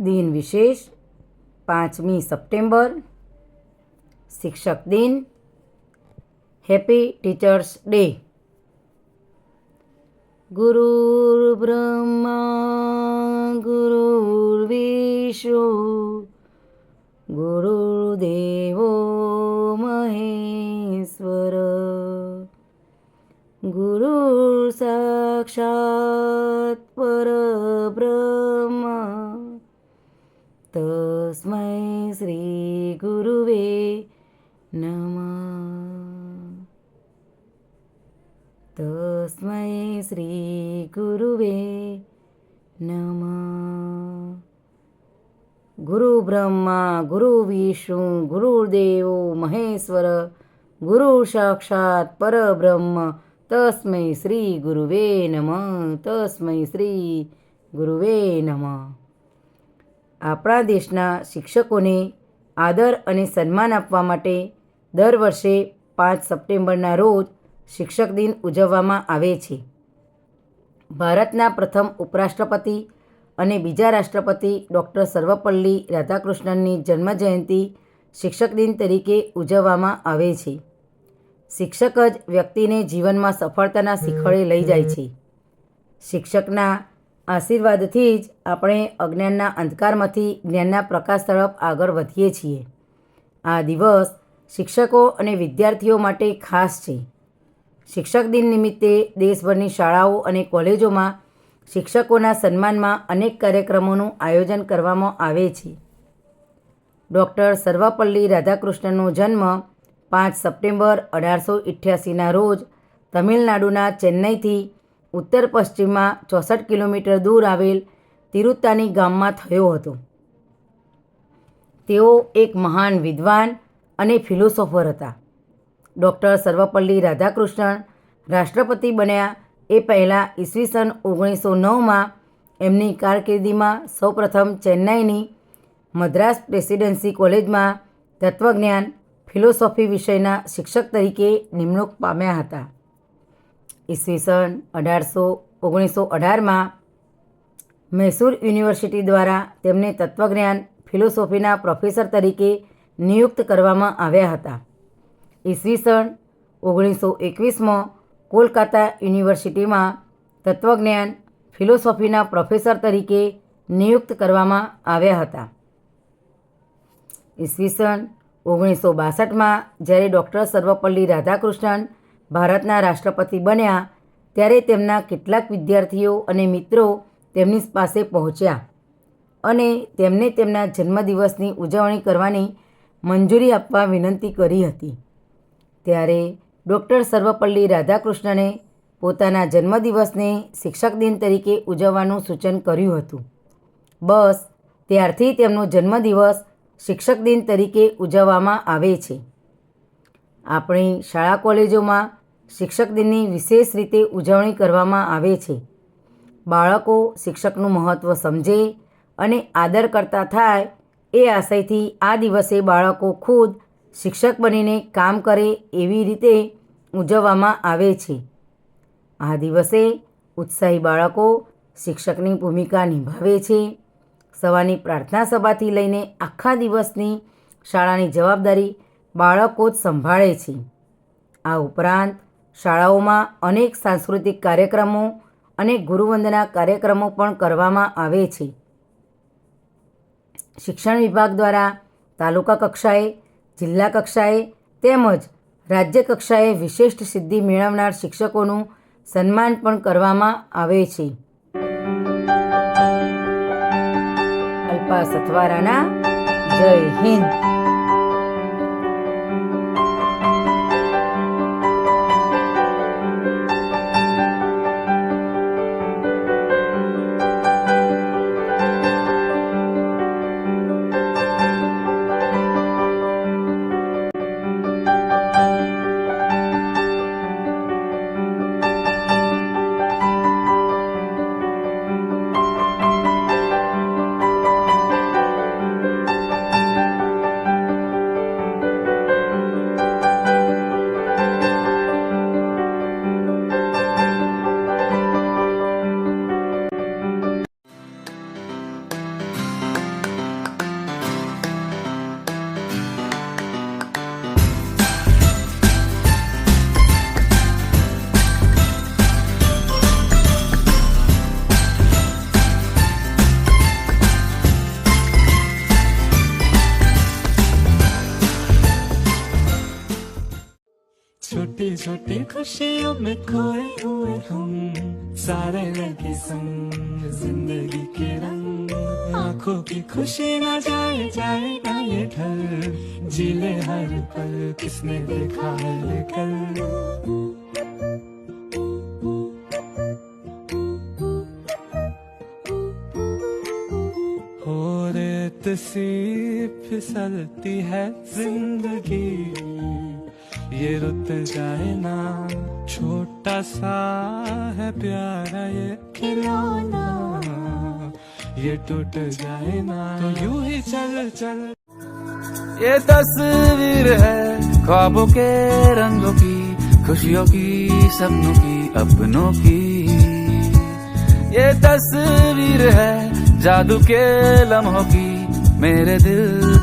દિન વિશેષ પાંચમી સપ્ટેમ્બર શિક્ષક દિન હેપી ટીચર્સ ડે ગુરુર્બ્રહ્મા ગુરુર્વિષ્ણુ ગુરુદેવો મહેશ્વર ગુરુ સાક્ષાત નમઃ તસ્મૈ શ્રી ગુરુવે નમઃ ગુરુ બ્રહ્મા ગુરુ વિષ્ણુ ગુરુદેવો મહેશ્વર ગુરુ સાક્ષાત પરબ્રહ્મ તસ્મૈ શ્રી ગુરુવે નમઃ તસ્મૈ શ્રી ગુરુવે નમઃ આપણા દેશના શિક્ષકોને આદર અને સન્માન આપવા માટે દર વર્ષે પાંચ સપ્ટેમ્બરના રોજ શિક્ષક દિન ઉજવવામાં આવે છે. ભારતના પ્રથમ ઉપરાષ્ટ્રપતિ અને બીજા રાષ્ટ્રપતિ ડૉક્ટર સર્વપલ્લી રાધાકૃષ્ણનની જન્મજયંતિ શિક્ષક દિન તરીકે ઉજવવામાં આવે છે. શિક્ષક જ વ્યક્તિને જીવનમાં સફળતાના શિખરે લઈ જાય છે. શિક્ષકના આશીર્વાદથી જ આપણે અજ્ઞાનના અંધકારમાંથી જ્ઞાનના પ્રકાશ તરફ આગળ વધીએ છીએ. આ દિવસ શિક્ષકો અને વિદ્યાર્થીઓ માટે ખાસ છે. શિક્ષક દિન નિમિત્તે દેશભરની શાળાઓ અને કોલેજોમાં શિક્ષકોના સન્માનમાં અનેક કાર્યક્રમોનું આયોજન કરવામાં આવે છે. ડૉક્ટર સર્વપલ્લી રાધાકૃષ્ણનો જન્મ પાંચ સપ્ટેમ્બર અઢારસો ઇઠ્યાસીના રોજ તમિલનાડુના ચેન્નઈથી ઉત્તર પશ્ચિમમાં ચોસઠ કિલોમીટર દૂર આવેલ તિરુત્તાની ગામમાં થયો હતો. તેઓ એક મહાન વિદ્વાન અને ફિલોસોફર હતા. ડૉક્ટર સર્વપલ્લી રાધાકૃષ્ણન રાષ્ટ્રપતિ બન્યા એ પહેલાં ઈસવીસન ઓગણીસો નવમાં એમની કારકિર્દીમાં સૌપ્રથમ ચેન્નાઈની મદ્રાસ પ્રેસિડેન્સી કોલેજમાં તત્વજ્ઞાન, ફિલોસોફી વિષયના શિક્ષક તરીકે નિમણૂક પામ્યા હતા. ઈસવીસન અઢારસો ઓગણીસો અઢારમાં મૈસૂર યુનિવર્સિટી દ્વારા તેમને તત્વજ્ઞાન, ફિલોસોફીના પ્રોફેસર તરીકે નિયુક્ત કરવામાં આવ્યા હતા. ઈસવીસન ઓગણીસો એકવીસમાં કોલકાતા યુનિવર્સિટીમાં તત્વજ્ઞાન ફિલોસોફીના પ્રોફેસર તરીકે નિયુક્ત કરવામાં આવ્યા હતા. ઈસવીસન ઓગણીસો બાસઠમાં જ્યારે ડૉક્ટર સર્વપલ્લી રાધાકૃષ્ણન ભારતના રાષ્ટ્રપતિ બન્યા, ત્યારે તેમના કેટલાક વિદ્યાર્થીઓ અને મિત્રો તેમની પાસે પહોંચ્યા અને તેમને તેમના જન્મદિવસની ઉજવણી કરવાની મંજૂરી આપવા વિનંતી કરી હતી. ત્યારે ડૉક્ટર સર્વપલ્લી રાધાકૃષ્ણને પોતાના જન્મદિવસને શિક્ષક દિન તરીકે ઉજવવાનું સૂચન કર્યું હતું. બસ, ત્યારથી તેમનો જન્મદિવસ શિક્ષક દિન તરીકે ઉજવવામાં આવે છે. આપણી શાળા કોલેજોમાં શિક્ષક દિનની વિશેષ રીતે ઉજવણી કરવામાં આવે છે. બાળકો શિક્ષકનું મહત્ત્વ સમજે અને આદર કરતા થાય એ આશયથી આ દિવસે બાળકો ખુદ શિક્ષક બનીને કામ કરે એવી રીતે ઉજવવામાં આવે છે. આ દિવસે ઉત્સાહી બાળકો શિક્ષકની ભૂમિકા નિભાવે છે. સવારની પ્રાર્થના સભાથી લઈને આખા દિવસની શાળાની જવાબદારી બાળકો જ સંભાળે છે. આ ઉપરાંત શાળાઓમાં અનેક સાંસ્કૃતિક કાર્યક્રમો અને ગુરુવંદના કાર્યક્રમો પણ કરવામાં આવે છે. શિક્ષણ વિભાગ દ્વારા તાલુકા કક્ષાએ, જિલ્લા કક્ષાએ તેમજ રાજ્ય કક્ષાએ વિશિષ્ટ સિદ્ધિ મેળવનાર શિક્ષકોનું સન્માન પણ કરવામાં આવે છે. અલ્પા સથવારાના જય હિન્દ. छोटी छोटी खुशियों में खोए हुए हम। सारे लगे संग ज़िंदगी के रंग। आँखों की खुशी ना जाए जाए ना ये ढल जीले हर पल किसने देखा है कल सी फिसलती है ज़िंदगी। ये रुत जाए ना छोटा सा है प्यारा ये खिलौना। ये टूट जाए ना तो यूँ ही चल चल। ये तस्वीर है ख्वाबों के रंगों की, खुशियों की, सपनों की, अपनों की। ये तस्वीर है जादू के लम्हों की, मेरे दिल